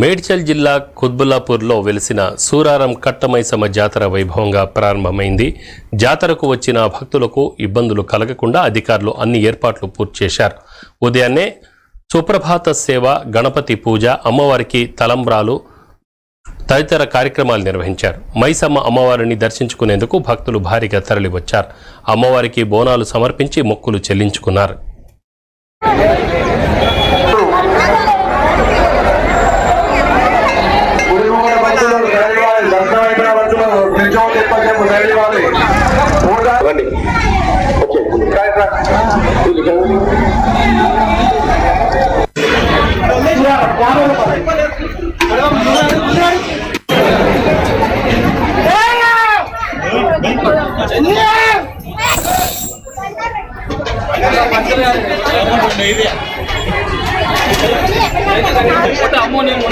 మేడ్చల్ జిల్లా కుత్బుల్లాపూర్లో వెలిసిన సూరారం కట్టమైసమ్మ జాతర వైభవంగా ప్రారంభమైంది. జాతరకు వచ్చిన భక్తులకు ఇబ్బందులు కలగకుండా అధికారులు అన్ని ఏర్పాట్లు పూర్తి చేశారు. ఉదయాన్నే సుప్రభాత సేవ గణపతి పూజ అమ్మవారికి తలంబ్రాలు తదితర కార్యక్రమాలు నిర్వహించారు. మైసమ్మ అమ్మవారిని దర్శించుకునేందుకు భక్తులు భారీగా తరలివచ్చారు. అమ్మవారికి బోనాలు సమర్పించి మొక్కులు చెల్లించుకున్నారు కుడిమూల భక్తులు దయవాలి దర్శనమైన భక్తులు దయవాలి రండి అమ్మో నేను